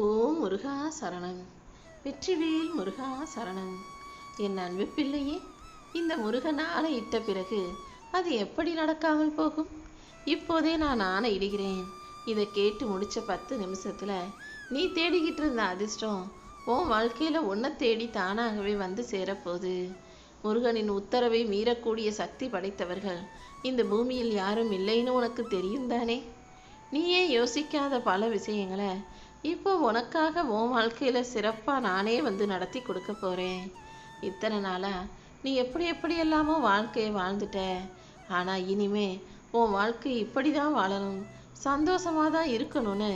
ஓம் முருகா சரணம். வெற்றிவேல் முருகா சரணம். என் அன்பு பிள்ளையே இந்த முருகன் ஆணையிட்ட பிறகு அது எப்படி நடக்காமல் போகும்? இப்போதே நான் ஆணையிடுகிறேன். இதை கேட்டு முடிச்ச பத்து நிமிஷத்துல நீ தேடிக்கிட்டு இருந்த அதிர்ஷ்டம் உன் வாழ்க்கையில உன்னை தேடி தானாகவே வந்து சேரப்போகுது. முருகனின் உத்தரவை மீறக்கூடிய சக்தி படைத்தவர்கள் இந்த பூமியில் யாரும் இல்லைன்னு உனக்கு தெரியும் தானே? நீயே யோசிக்காத பல விஷயங்களை இப்போ உனக்காக உன் வாழ்க்கையில் சிறப்பாக நானே வந்து நடத்தி கொடுக்க போகிறேன் இத்தனை நாளாக நீ எப்படி எப்படி எல்லாமோ வாழ்க்கையை வாழ்ந்துட்ட. ஆனால் இனிமே உன் வாழ்க்கை இப்படி தான் வாழணும். சந்தோஷமாக தான் இருக்கணும்னு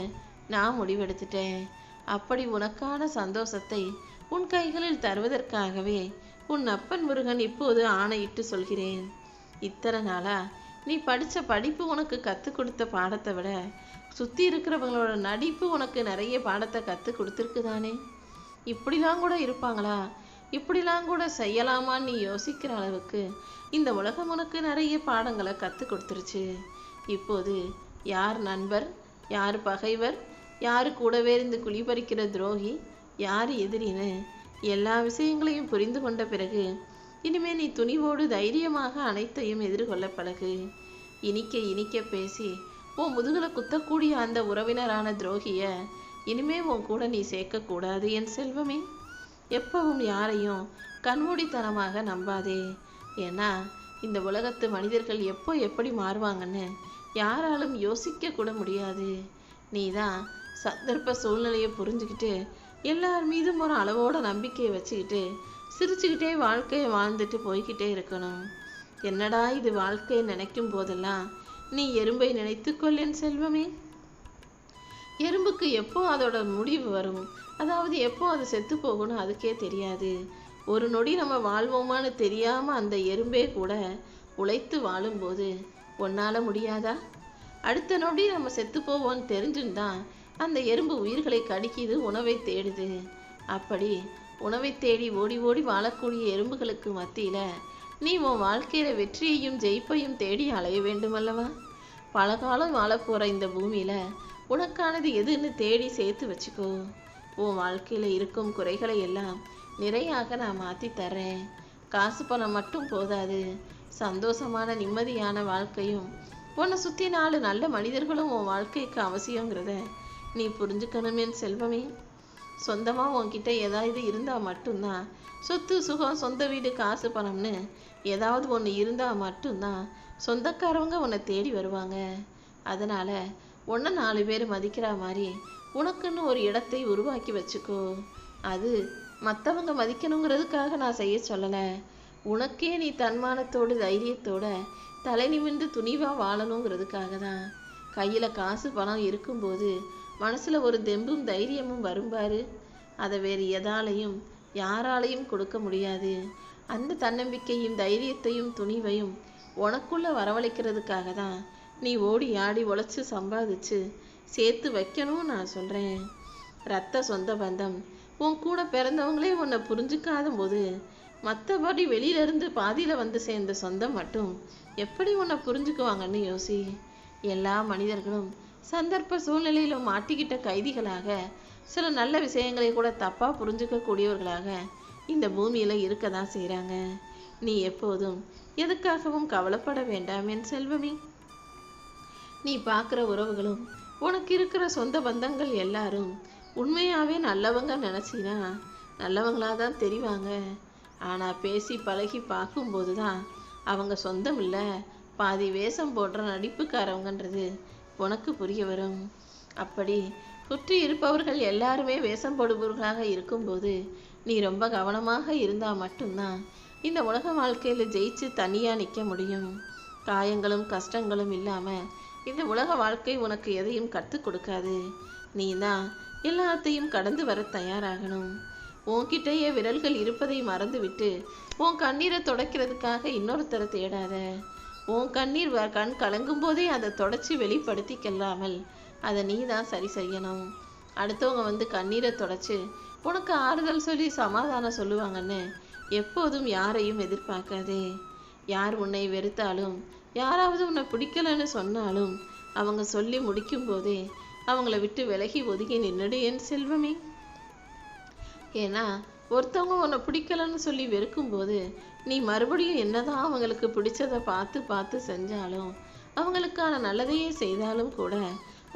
நான் முடிவெடுத்துட்டேன். அப்படி உனக்கான சந்தோஷத்தை உன் கைகளில் தருவதற்காகவே உன் அப்பன் முருகன் இப்போது ஆணையிட்டு சொல்கிறேன். இத்தனை நாளாக நீ படித்த படிப்பு உனக்கு கற்றுக் கொடுத்த பாடத்தை விட சுற்றி இருக்கிறவங்களோட நடிப்பு உனக்கு நிறைய பாடத்தை கற்றுக் கொடுத்துருக்குதானே? இப்படிலாம் கூட இருப்பாங்களா? இப்படிலாம் கூட செய்யலாமான்னு நீ யோசிக்கிற அளவுக்கு இந்த உலகம் உனக்கு நிறைய பாடங்களை கற்றுக் கொடுத்துருச்சு. இப்போது யார் நண்பர் யார் பகைவர் யார் கூடவே இருந்து குளிபறிக்கிற துரோகி யார் எதிரின்னு எல்லா விஷயங்களையும் புரிந்து கொண்ட பிறகு இனிமே நீ துணிவோடு தைரியமாக அனைத்தையும் எதிர்கொள்ள பழகு. இனிக்க இனிக்க பேசி உன் முதுகுல குத்தக்கூடிய அந்த உறவினரான துரோகிய இனிமே உன் கூட நீ சேர்க்கக்கூடாது என் செல்வமே. எப்பவும் யாரையும் கண்மூடித்தனமாக நம்பாதே. ஏன்னா இந்த உலகத்து மனிதர்கள் எப்போ எப்படி மாறுவாங்கன்னு யாராலும் யோசிக்க கூட முடியாது. நீ தான் சந்தர்ப்ப சூழ்நிலையை புரிஞ்சுக்கிட்டு எல்லார் மீதும் ஒரு அளவோட நம்பிக்கையை வச்சுக்கிட்டு சிரிச்சுக்கிட்டே வாழ்க்கையை வாழ்ந்துட்டு போய்கிட்டே இருக்கணும். என்னடா இது வாழ்க்கையை நினைக்கும் போதெல்லாம் நீ எறும்பை நினைத்துக்கொள் என் செல்வமே. எறும்புக்கு எப்போ அதோட முடிவு வரும்? அதாவது எப்போ அது செத்து போகணும் அதுக்கே தெரியாது. ஒரு நொடி நம்ம வாழ்வோமான்னு தெரியாம அந்த எறும்பே கூட உழைத்து வாழும்போது உன்னால முடியாதா? அடுத்த நொடி நம்ம செத்து போவோம்னு தெரிஞ்சுந்தான் அந்த எறும்பு உயிர்களை கடிக்குது உணவை தேடுது. அப்படி உணவை தேடி ஓடி ஓடி வாழக்கூடிய எறும்புகளுக்கு மத்தியில நீ உன் வாழ்க்கையில வெற்றியையும் ஜெயிப்பையும் தேடி அலைய வேண்டுமல்லவா? பல காலம் வாழப் இந்த பூமியில உனக்கானது எதுன்னு தேடி சேர்த்து வச்சுக்கோ. உன் வாழ்க்கையில இருக்கும் குறைகளை எல்லாம் நிறையாக நான் மாத்தி தர்றேன். காசு பணம் மட்டும் போதாது. சந்தோஷமான நிம்மதியான வாழ்க்கையும் உன்னை சுத்தி நாலு நல்ல மனிதர்களும் உன் வாழ்க்கைக்கு அவசியங்கிறத நீ புரிஞ்சுக்கணுமே செல்வமே. சொந்தமா உன்கிட்ட ஏதாவது இருந்தா மட்டும்தான் சொத்து சுகம் சொந்த வீடு காசு பணம்னு ஏதாவது ஒன்று இருந்தால் மட்டும்தான் சொந்தக்காரவங்க உன்னை தேடி வருவாங்க. அதனால் உன்னை நாலு பேர் மதிக்கிற மாதிரி உனக்குன்னு ஒரு இடத்தை உருவாக்கி வச்சுக்கோ. அது மற்றவங்க மதிக்கணுங்கிறதுக்காக நான் செய்ய சொல்லலை. உனக்கே நீ தன்மானத்தோடு தைரியத்தோட தலை நிமிர்ந்து துணிவாக வாழணுங்கிறதுக்காக தான். கையில் காசு பணம் இருக்கும்போது மனசில் ஒரு தெம்பும் தைரியமும் வரும்பாரு அதை வேறு எதாலையும் யாராலையும் கொடுக்க முடியாது. அந்த தன்னம்பிக்கையும் தைரியத்தையும் துணிவையும் உனக்குள்ள வரவழைக்கிறதுக்காக தான் நீ ஓடி ஆடி உழைச்சி சம்பாதிச்சு சேர்த்து வைக்கணும்னு நான் சொல்றேன். ரத்த சொந்த பந்தம். உன் கூட பிறந்தவங்களே உன்னை புரிஞ்சுக்காத போது மற்றபடி வெளியிலேருந்து பாதியில் வந்து சேர்ந்த சொந்தம் மட்டும் எப்படி உன்னை புரிஞ்சுக்குவாங்கன்னு யோசி. எல்லா மனிதர்களும் சந்தர்ப்ப சூழ்நிலையில் மாட்டிக்கிட்ட கைதிகளாக சில நல்ல விஷயங்களை கூட தப்பாக புரிஞ்சுக்கக்கூடியவர்களாக இந்த பூமியில இருக்க தான் செய்கிறாங்க நீ எப்போதும் எதுக்காகவும் கவலைப்பட வேண்டாம் என் செல்வமி. நீ பார்க்குற உறவுகளும் உனக்கு இருக்கிற சொந்த பந்தங்கள் எல்லாரும் உண்மையாவே நல்லவங்க நினச்சினா நல்லவங்களாக தான் தெரிவாங்க. ஆனால் பேசி பழகி பார்க்கும்போது தான் அவங்க சொந்தம் இல்லை பாதி வேஷம் போடுற நடிப்புக்காரவங்கன்றது உனக்கு புரிய வரும். அப்படி சுற்றி இருப்பவர்கள் எல்லாருமே வேஷம் போடுபவர்களாக இருக்கும்போது நீ ரொம்ப கவனமாக இருந்தால் மட்டும்தான் இந்த உலக வாழ்க்கையில் ஜெயிச்சு தனியாக நிற்க முடியும். காயங்களும் கஷ்டங்களும் இல்லாமல் இந்த உலக வாழ்க்கை உனக்கு எதையும் கற்றுக் கொடுக்காது. நீ தான் எல்லாத்தையும் கடந்து வர தயாராகணும். உன்கிட்டயே விரல்கள் இருப்பதை மறந்துவிட்டு உன் கண்ணீரை துடைக்கிறதுக்காக இன்னொருத்தரை தேடாத. உன் கண்ணீர் வ- கண் கலங்கும் போதே அதை தொடச்சி வெளிப்படுத்திக்கல்லாமல் அதை நீ தான் சரி செய்யணும். அடுத்தவங்க வந்து கண்ணீரை தொடச்சி உனக்கு ஆறுதல் சொல்லி சமாதானம் சொல்லுவாங்கன்னு எப்போதும் யாரையும் எதிர்பார்க்காதே. யார் உன்னை வெறுத்தாலும் யாராவது உன்னை பிடிக்கலன்னு சொன்னாலும் அவங்க சொல்லி முடிக்கும் போதே அவங்கள விட்டு விலகி ஒதுங்கி நின்னுடு என் செல்வமே. ஏன்னா ஒருத்தவங்க உன்னை பிடிக்கலன்னு சொல்லி வெறுக்கும்போது நீ மறுபடியும் என்னதான் அவங்களுக்கு பிடிச்சதை பார்த்து பார்த்து செஞ்சாலும் அவங்களுக்கான நல்லதையே செய்தாலும் கூட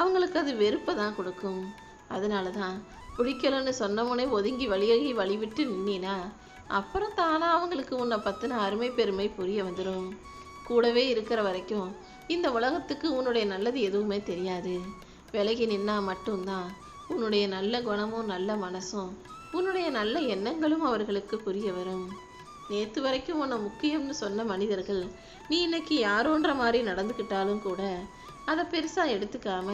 அவங்களுக்கு அது வெறுப்பை தான் கொடுக்கும். அதனால தான் பிடிக்கலன்னு சொன்னவனே ஒதுங்கி வழியகி வழிவிட்டு நின்னா அப்புறம் தானா அவங்களுக்கு உன்னை பற்றின அருமை பெருமை புரிய வந்துடும் கூடவே இருக்கிற வரைக்கும் இந்த உலகத்துக்கு உன்னுடைய நல்லது எதுவுமே தெரியாது. விலகி நின்னா மட்டும்தான் உன்னுடைய நல்ல குணமும் நல்ல மனசும் உன்னுடைய நல்ல எண்ணங்களும் அவர்களுக்கு புரிய வரும். நேற்று வரைக்கும் உன்னை முக்கியம்னு சொன்ன மனிதர்கள் நீ இன்னைக்கு யாரோன்ற மாதிரி நடந்துக்கிட்டாலும் கூட அதை பெருசாக எடுத்துக்காம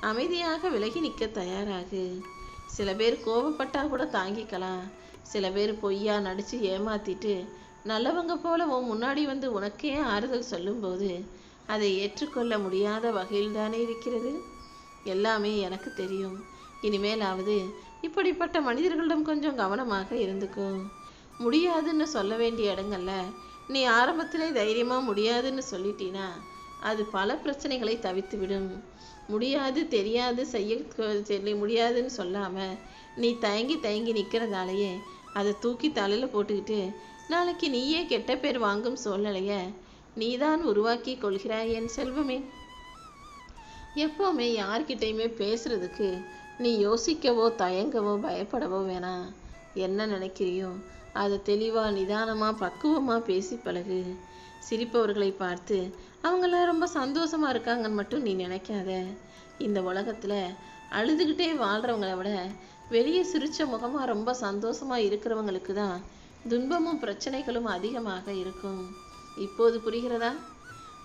அமைதியாக விலகி நிற்க தயாராகு. சில பேர் கோபப்பட்டா கூட தாங்கிக்கலாம். சில பேர் பொய்யா நடிச்சு ஏமாத்திட்டு நல்லவங்க போல உன் முன்னாடி வந்து உனக்கே ஆறுதல் சொல்லும்போது அதை ஏற்றுக்கொள்ள முடியாத வகையில் தானே இருக்கிறது? எல்லாமே எனக்கு தெரியும். இனிமேலாவது இப்படிப்பட்ட மனிதர்களிடம் கொஞ்சம் கவனமாக இருந்துக்கும் முடியாதுன்னு சொல்ல வேண்டிய இடங்கள்ல நீ ஆரம்பத்திலே தைரியமா முடியாதுன்னு சொல்லிட்டீனா அது பல பிரச்சனைகளை தவித்து விடும் முடியாது தெரியாது செய்ய சொல்லி முடியாதுன்னு சொல்லாமல் நீ தயங்கி தயங்கி நிற்கிறதாலேயே அதை தூக்கி தலையில் போட்டுக்கிட்டு நாளைக்கு நீயே கெட்ட பேர் வாங்கும் சூழ்நிலைய நீதான் உருவாக்கி கொள்கிறாய் என் செல்வமே. எப்போவுமே யார்கிட்டையுமே பேசுறதுக்கு நீ யோசிக்கவோ தயங்கவோ பயப்படவோ வேணாம் என்ன நினைக்கிறியோ அதை தெளிவாக நிதானமாக பக்குவமாக பேசி பழகு. சிரிப்பவர்களை பார்த்து அவங்களாம் ரொம்ப சந்தோஷமாக இருக்காங்கன்னு மட்டும் நீ நினைக்காத. இந்த உலகத்தில் அழுதுகிட்டே வாழ்கிறவங்கள விட வெளியே சிரித்த முகமாக ரொம்ப சந்தோஷமா இருக்கிறவங்களுக்கு தான் துன்பமும் பிரச்சனைகளும் அதிகமாக இருக்கும். இப்போது புரிகிறதா?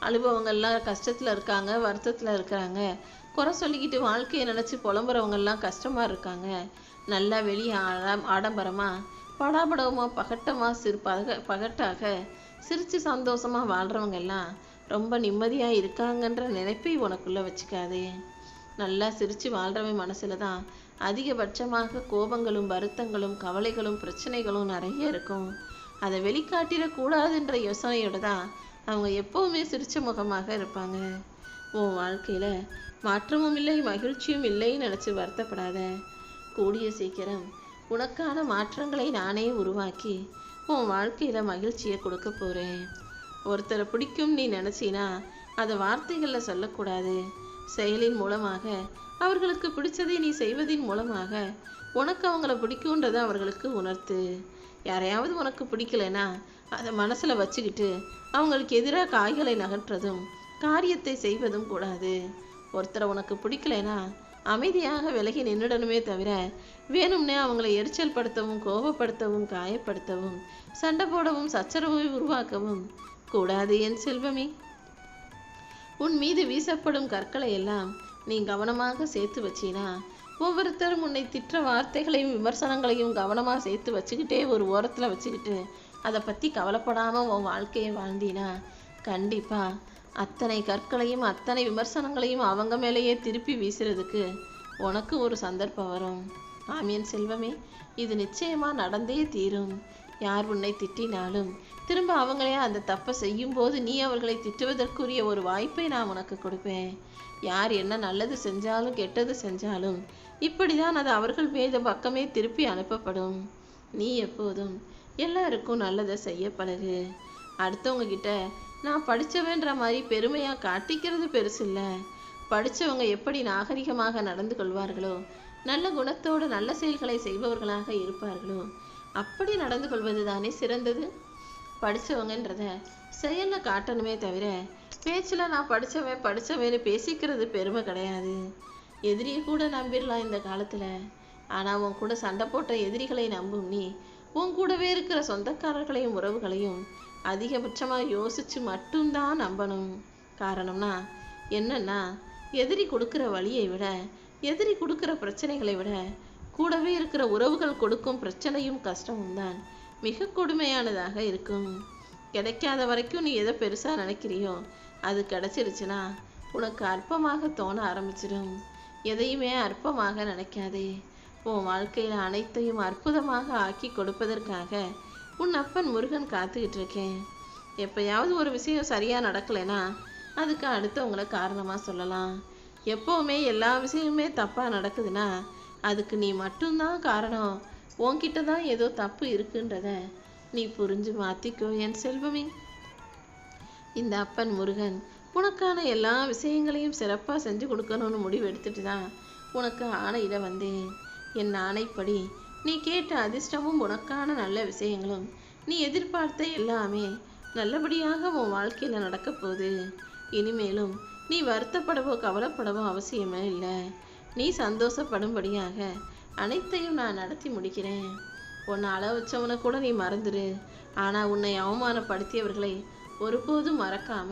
அழுபவங்கள்லாம் கஷ்டத்தில் இருக்காங்க வருத்தத்தில் இருக்கிறாங்க குறை சொல்லிக்கிட்டு வாழ்க்கையை நினச்சி புலம்புறவங்கெல்லாம் கஷ்டமாக இருக்காங்க. நல்லா வெளியே ஆடம் ஆடம்பரமாக படாபடமாக பகட்டமா சிறு பக பகட்டாக சிரித்து சந்தோஷமாக வாழ்கிறவங்க எல்லாம் ரொம்ப நிம்மதியாக இருக்காங்கன்ற நினைப்பை உனக்குள்ளே வச்சுக்காதே. நல்லா சிரித்து வாழ்கிறவன் மனசில் தான் அதிகபட்சமாக கோபங்களும் வருத்தங்களும் கவலைகளும் பிரச்சனைகளும் நிறைய இருக்கும். அதை வெளிக்காட்டிடக்கூடாதுன்ற யோசனையோட தான் அவங்க எப்போவுமே சிரிச்ச முகமாக இருப்பாங்க. உன் வாழ்க்கையில் மாற்றமும் இல்லை மகிழ்ச்சியும் இல்லைன்னு நினச்சி வருத்தப்படாத. கூடிய சீக்கிரம் உனக்கான மாற்றங்களை நானே உருவாக்கி உன் வாழ்க்கையில் மகிழ்ச்சியை கொடுக்க போகிறேன் ஒருத்தரை பிடிக்கும் நீ நினச்சினா அதை வார்த்தைகளில் சொல்லக்கூடாது. செயலின் மூலமாக அவர்களுக்கு பிடிச்சதை நீ செய்வதின் மூலமாக உனக்கு அவங்கள பிடிக்குன்றதை அவர்களுக்கு உணர்த்து. யாரையாவது உனக்கு பிடிக்கலைன்னா அதை மனசில் வச்சுக்கிட்டு அவங்களுக்கு எதிராக காய்களை நகற்றதும் காரியத்தை செய்வதும் கூடாது. ஒருத்தரை உனக்கு பிடிக்கலைன்னா அமைதியாக விலகி நின்றுடணுமே தவிர வேணும்னே அவங்களை எரிச்சல் படுத்தவும் கோபப்படுத்தவும் காயப்படுத்தவும் சண்டை போடவும் சச்சரவை உருவாக்கவும் கூடாது என் செல்வமே. உன் மீது வீசப்படும் கற்களை எல்லாம் நீ கவனமாக சேர்த்து வச்சினா ஒவ்வொருத்தரும் உன்னை திட்ட வார்த்தைகளையும் விமர்சனங்களையும் கவனமாக சேர்த்து வச்சுக்கிட்டே ஒரு ஓரத்தில் வச்சுக்கிட்டு அதை பற்றி கவலைப்படாமல் உன் வாழ்க்கையை வாழ்ந்தீனா கண்டிப்பாக அத்தனை கற்களையும் அத்தனை விமர்சனங்களையும் அவங்க மேலேயே திருப்பி வீசுறதுக்கு உனக்கு ஒரு சந்தர்ப்பம் வரும். ஆமியன் செல்வமே இது நிச்சயமாக நடந்தே தீரும். யார் உன்னை திட்டினாலும் திரும்ப அவங்களே அந்த தப்பை செய்யும்போது நீ அவர்களை திட்டுவதற்குரிய ஒரு வாய்ப்பை நான் உனக்கு கொடுப்பேன். யார் என்ன நல்லது செஞ்சாலும் கெட்டது செஞ்சாலும் இப்படிதான் அது அவர்கள் மீது பக்கமே திருப்பி அனுப்பப்படும். நீ எப்போதும் எல்லாருக்கும் நல்லதை செய்ய பழகு. அடுத்தவங்க கிட்ட நான் படித்தவன்ற மாதிரி பெருமையாக காட்டிக்கிறது பெருசு இல்லை. படித்தவங்க எப்படி நாகரிகமாக நடந்து கொள்வார்களோ நல்ல குணத்தோடு நல்ல செயல்களை செய்பவர்களாக இருப்பார்களோ அப்படி நடந்து கொள்வது தானே சிறந்தது. படிச்சவங்கன்றத செயலில் காட்டணுமே தவிர பேச்சில் நான் படிச்சவன் படித்தவன்னு பேசிக்கிறது பெருமை கிடையாது. எதிரியை கூட நம்பிடலாம் இந்த காலத்தில். ஆனால் உன் கூட சண்டை போட்ட எதிரிகளை நம்பும் நீ உன் கூடவே இருக்கிற சொந்தக்காரர்களையும் உறவுகளையும் அதிகபட்சமாக யோசிச்சு மட்டும்தான் நம்பணும். காரணம்னா என்னன்னா எதிரி கொடுக்குற வழியை விட எதிரி கொடுக்குற பிரச்சனைகளை விட கூடவே இருக்கிற உறவுகள் கொடுக்கும் பிரச்சனையும் கஷ்டமும் தான் மிக கொடுமையானதாக இருக்கும். கிடைக்காத வரைக்கும் நீ எதை பெருசாக நினைக்கிறியோ அது கிடைச்சிருச்சுன்னா உனக்கு அற்பமாக தோண ஆரம்பிச்சிடும் எதையுமே அற்பமாக நினைக்காதே. உன் வாழ்க்கையில் அனைத்தையும் அற்புதமாக ஆக்கி கொடுப்பதற்காக உன் அப்பன் முருகன் காத்துக்கிட்டு இருக்கேன். எப்பயாவது ஒரு விஷயம் சரியாக நடக்கலைன்னா அதுக்கு அடுத்தவங்களை காரணமாக சொல்லலாம். எப்போவுமே எல்லா விஷயமுமே தப்பாக நடக்குதுன்னா அதுக்கு நீ மட்டும்தான் காரணம். உன்கிட்ட தான் ஏதோ தப்பு இருக்குன்றத நீ புரிஞ்சு மாத்திக்கோ என் செல்வமே. இந்த அப்பன் முருகன் உனக்கான எல்லா விஷயங்களையும் சிறப்பாக செஞ்சு கொடுக்கணும்னு முடிவு எடுத்துட்டு தான் உனக்கு ஆணையிட வந்தேன். என் ஆணைப்படி நீ கேட்ட அதிர்ஷ்டமும் உனக்கான நல்ல விஷயங்களும் நீ எதிர்பார்த்த எல்லாமே நல்லபடியாக உன் வாழ்க்கையில் நடக்க போகுது. இனிமேலும் நீ வருத்தப்படவோ கவலைப்படவோ அவசியமே இல்லை. நீ சந்தோஷப்படும்படியாக அனைத்தையும் நான் நடத்தி முடிக்கிறேன். உன்னை அள வச்சவனை கூட நீ மறந்துடு ஆனால் உன்னை அவமானப்படுத்தியவர்களை ஒருபோதும் மறக்காம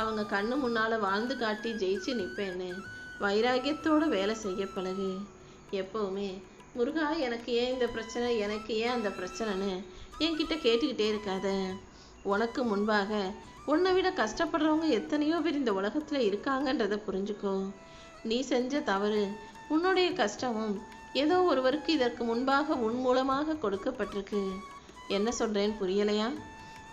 அவங்க கண்ணு முன்னால் வாழ்ந்து காட்டி ஜெயிச்சு நிற்பேன்னு வைராகியத்தோட வேலை செய்ய பழகு. எப்பவுமே முருகா எனக்கு ஏன் இந்த பிரச்சனை? எனக்கு ஏன் அந்த பிரச்சனைன்னு என்கிட்ட கேட்டுக்கிட்டே இருக்காத. உனக்கு முன்பாக உன்னை விட கஷ்டப்படுறவங்க எத்தனையோ பேர் இந்த உலகத்தில் இருக்காங்கன்றதை புரிஞ்சுக்கோ. நீ செஞ்ச தவறு உன்னுடைய கஷ்டமும் ஏதோ ஒருவருக்கு இதற்கு முன்பாக உன் மூலமாக கொடுக்கப்பட்டிருக்கு. என்ன சொல்றேன் புரியலையா?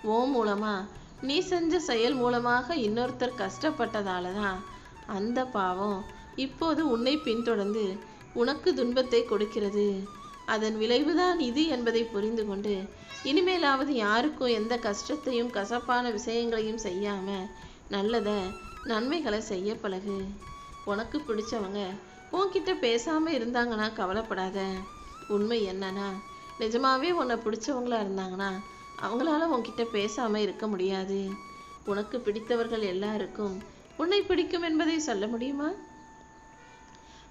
ஓ மூலமா? நீ செஞ்ச செயல் மூலமாக இன்னொருத்தர் கஷ்டப்பட்டதால தான் அந்த பாவம் இப்போது உன்னை பின்தொடர்ந்து உனக்கு துன்பத்தை கொடுக்கிறது. அதன் விளைவுதான் இது என்பதை புரிந்து கொண்டு இனிமேலாவது யாருக்கும் எந்த கஷ்டத்தையும் கசப்பான விஷயங்களையும் செய்யாம நல்லத நன்மைகளை செய்ய பழகு. உனக்கு பிடிச்சவங்க உன்கிட்ட பேசாம இருந்தாங்கன்னா கவலைப்படாத. உண்மை என்னன்னா நிஜமாவே உன்னை பிடிச்சவங்களா இருந்தாங்கன்னா அவங்களால உன்கிட்ட பேசாம இருக்க முடியாது. உனக்கு பிடித்தவர்கள் எல்லாருக்கும் உன்னை பிடிக்கும் என்பதை சொல்ல முடியுமா?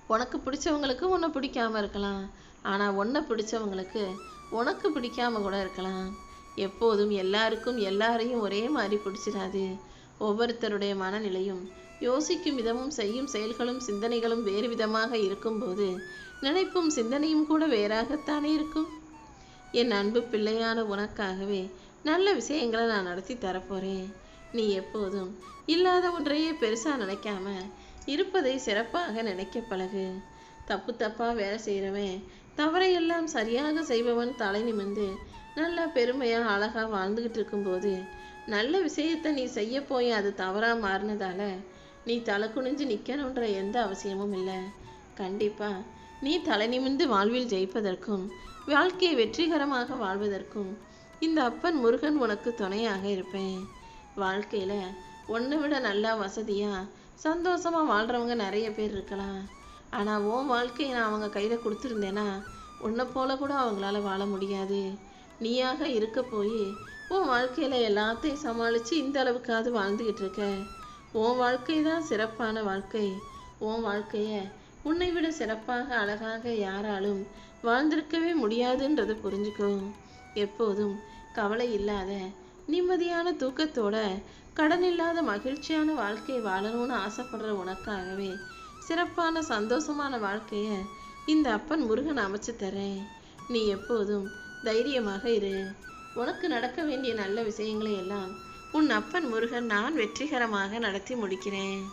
உனக்கு பிடிச்சவங்களுக்கு உன்னை பிடிக்காம இருக்கலாம். ஆனா உன்னை பிடிச்சவங்களுக்கு உனக்கு பிடிக்காம கூட இருக்கலாம். எப்போதும் எல்லாருக்கும் எல்லாரையும் ஒரே மாதிரி பிடிச்சிடாது. ஒவ்வொருத்தருடைய மனநிலையும் யோசிக்கும் விதமும் செய்யும் செயல்களும் சிந்தனைகளும் வேறு விதமாக இருக்கும்போது நினைப்பும் சிந்தனையும் கூட வேறாகத்தானே இருக்கும். என் அன்பு பிள்ளையான உனக்காகவே நல்ல விஷயங்களை நான் நடத்தி தரப்போறேன். நீ எப்போதும் இல்லாத ஒன்றையே பெருசாக நினைக்காம இருப்பதை சிறப்பாக நினைக்க பழகு. தப்பு தப்பாக வேலை செய்கிறவன் தவறையெல்லாம் சரியாக செய்பவன் தலை நிமிர்ந்து நல்லா பெருமையாக அழகாக வாழ்ந்துக்கிட்டு இருக்கும்போது நல்ல விஷயத்தை நீ செய்ய போய் அது தவறாக மாறினதால நீ தலை குனிஞ்சு நிற்கணுன்ற எந்த அவசியமும் இல்லை. கண்டிப்பாக நீ தலை நிமிர்ந்து வாழ்வில் ஜெயிப்பதற்கும் வாழ்க்கையை வெற்றிகரமாக வாழ்வதற்கும் இந்த அப்பன் முருகன் உனக்கு துணையாக இருப்பேன். வாழ்க்கையில் ஒன்றை விட நல்லா வசதியாக சந்தோஷமாக வாழ்கிறவங்க நிறைய பேர் இருக்கலாம். ஆனால் உன் வாழ்க்கையை நான் அவங்க கையில் கொடுத்துருந்தேன்னா உன்னை போல கூட அவங்களால வாழ முடியாது. நீயாக இருக்க போய் உன் வாழ்க்கையில் எல்லாத்தையும் சமாளித்து இந்த அளவுக்காவது வாழ்ந்துக்கிட்டு இருக்க. உன் வாழ்க்கை தான் சிறப்பான வாழ்க்கை. உன் வாழ்க்கைய உன்னை விட சிறப்பாக அழகாக யாராலும் வாழ்ந்திருக்கவே முடியாதுன்றதை புரிஞ்சுக்கோ. எப்போதும் கவலை இல்லாத நிம்மதியான தூக்கத்தோட கடன் இல்லாத மகிழ்ச்சியான வாழ்க்கை வாழணும்னு ஆசைப்படுற உனக்காகவே சிறப்பான சந்தோஷமான வாழ்க்கைய இந்த அப்பன் முருகன் அமைச்சு தரேன். நீ எப்போதும் தைரியமாக இரு. உனக்கு நடக்க வேண்டிய நல்ல விஷயங்களை எல்லாம் உன் அப்பன் முருகன் நான் வெற்றிகரமாக நடத்தி முடிக்கிறேன்.